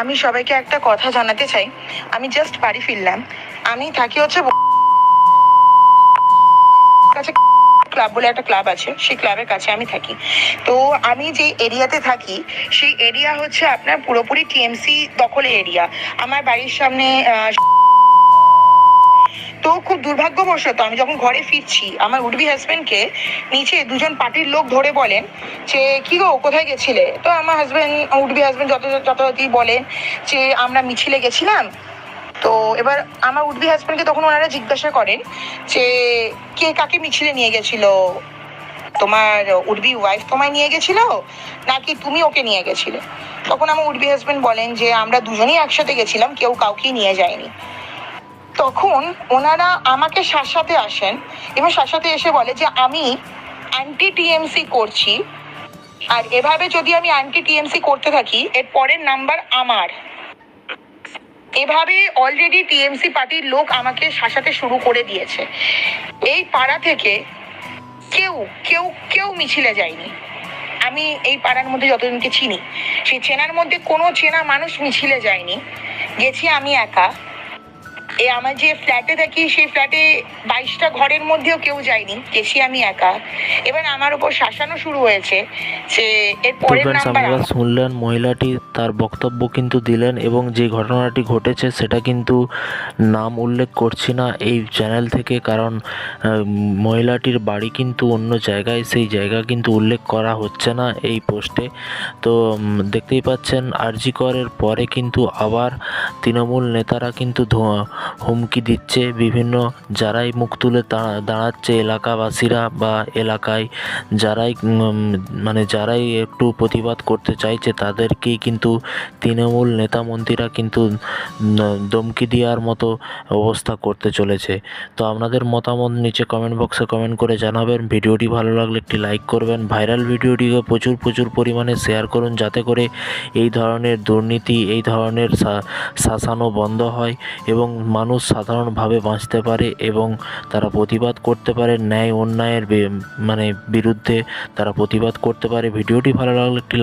আমি সবাইকে একটা কথা জানাতে চাই। আমি জাস্ট বাড়ি ফিরলাম। আমি থাকি হচ্ছে কাছে ক্লাব বলে একটা ক্লাব আছে, সেই ক্লাবের কাছে আমি থাকি। তো আমি যে এরিয়াতে থাকি, সেই এরিয়া হচ্ছে আপনার পুরোপুরি টিএমসি দখলের এরিয়া আমার বাড়ির সামনে তো খুব দুর্ভাগ্যবশত আমি যখন ঘরে ফিরছি, আমার উডবি হাজবেন্ডকে নিচে দুজন পার্টির লোক ধরে বলেন যে, কি গো, কোথায় গেছিলে? তো আমার হাজবেন্ড উডবি হাজবেন্ড যত যথাযথই বলেন যে, আমরা মিছিলে গেছিলাম। তো এবার আমার উডবি হাজবেন্ডকে তখন ওনারা জিজ্ঞাসা করেন যে, কে কাকে মিছিলে নিয়ে গেছিল? তোমার উডবি ওয়াইফ তোমায় নিয়ে গেছিল, নাকি তুমি ওকে নিয়ে গেছিলে? তখন আমার উডবি হাজবেন্ড বলেন যে, আমরা দুজনেই একসাথে গেছিলাম, কেউ কাউকেই নিয়ে যায়নি। তখন ওনারা আমাকে শাসাতে আসেন এবং শাসাতে এসে বলে যে, আমি অ্যান্টি টিএমসি করছি। আর এভাবে যদি আমি অ্যান্টি টিএমসি করতে থাকি, এর পরের নাম্বার আমার। এভাবে অলরেডি টিএমসি পার্টির লোক আমাকে শাসাতে শুরু করে দিয়েছে। এই পাড়া থেকে কেউ কেউ কেউ মিছিলে যায়নি। আমি এই পাড়ার মধ্যে যতজনকে চিনি, সেই চেনার মধ্যে কোনো চেনা মানুষ মিছিলে যায়নি। গেছি আমি একা। এ আমার যে ফ্ল্যাটে থাকি সেই ফ্ল্যাটে বাইশটা ঘরের মধ্যেও কেউ যায়নি। গেছি আমি একা। এবার আমার উপর শাসানো শুরু হয়েছে যে এর পরের নাম্বার শুনলেন মহিলাটি তার বক্তব্য কিন্তু দিলেন এবং যে ঘটনাটি ঘটেছে সেটা কিন্তু নাম উল্লেখ করছি না এই চ্যানেল থেকে কারণ মহিলাটির বাড়ি কিন্তু অন্য জায়গায় সেই জায়গা কিন্তু উল্লেখ করা হচ্ছে না এই পোস্টে। তো দেখতেই পাচ্ছেন আরজি করের পরে কিন্তু আবার তৃণমূল নেতারা কিন্তু ধোঁয়া হুমকি দিচ্ছে বিভিন্ন যারাই মুখ তুলে দাঁড়াচ্ছে এলাকাবাসীরা বা এলাকায় যারাই মানে যারাই একটু প্রতিবাদ করতে চাইছে তাদেরকেই কিন্তু তৃণমূল নেতা মন্ত্রীরা কিন্তু ধমকি দেওয়ার মতো অবস্থা করতে চলেছে। তো আপনাদের মতামত নিচে কমেন্ট বক্সে কমেন্ট করে জানাবেন। ভিডিওটি ভালো লাগলে একটি লাইক করবেন। ভাইরাল ভিডিওটিকে প্রচুর প্রচুর পরিমাণে শেয়ার করুন যাতে করে এই ধরনের দুর্নীতি, এই ধরনের শাসানো বন্ধ হয় এবং মানুষ সাধারণভাবে বাঁচতে পারে এবং তারা প্রতিবাদ করতে পারে ন্যায় অন্যায়ের মানে বিরুদ্ধে তারা প্রতিবাদ করতে পারে। ভিডিওটি ভালো লাগলে একটি